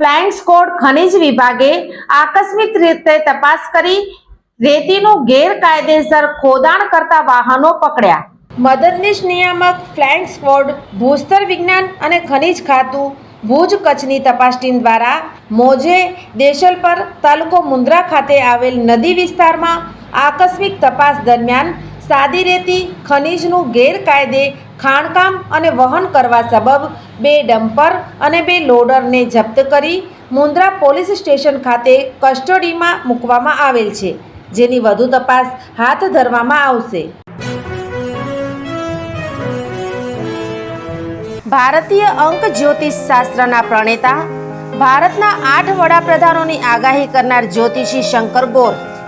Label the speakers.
Speaker 1: flying squad ખનિજ વિભાગે આકસ્મિક રીતે તપાસ કરી રેતીનું ગેરકાયદેસર ખોદાણ કરતા વાહનો પકડ્યા. મદદનીશ નિયામક ફ્લાઇંગ સ્કોડ ભૂસ્તર વિજ્ઞાન અને ખનિજ ખાતું, ભુજ કચ્છની તપાસ ટીમ દ્વારા મોજે દેશલપર તાલુકો મુન્દ્રા ખાતે આવેલ નદી વિસ્તારમાં આકસ્મિક તપાસ દરમિયાન સાદી રેતી ખનિજનું ગેરકાયદે ખાણકામ અને વહન કરવા સબબ બે ડમ્પર અને બે લોડરને જપ્ત કરી મુન્દ્રા પોલીસ સ્ટેશન ખાતે કસ્ટડીમાં મૂકવામાં આવેલ છે, જેની વધુ તપાસ હાથ ધરવામાં આવશે. ભારતીય અંક જ્યોતિષ શાસ્ત્રના પ્રણેતા, ભારતના આઠ વડાપ્રધાનોની આગાહી કરનાર જ્યોતિષી શંકર ગોર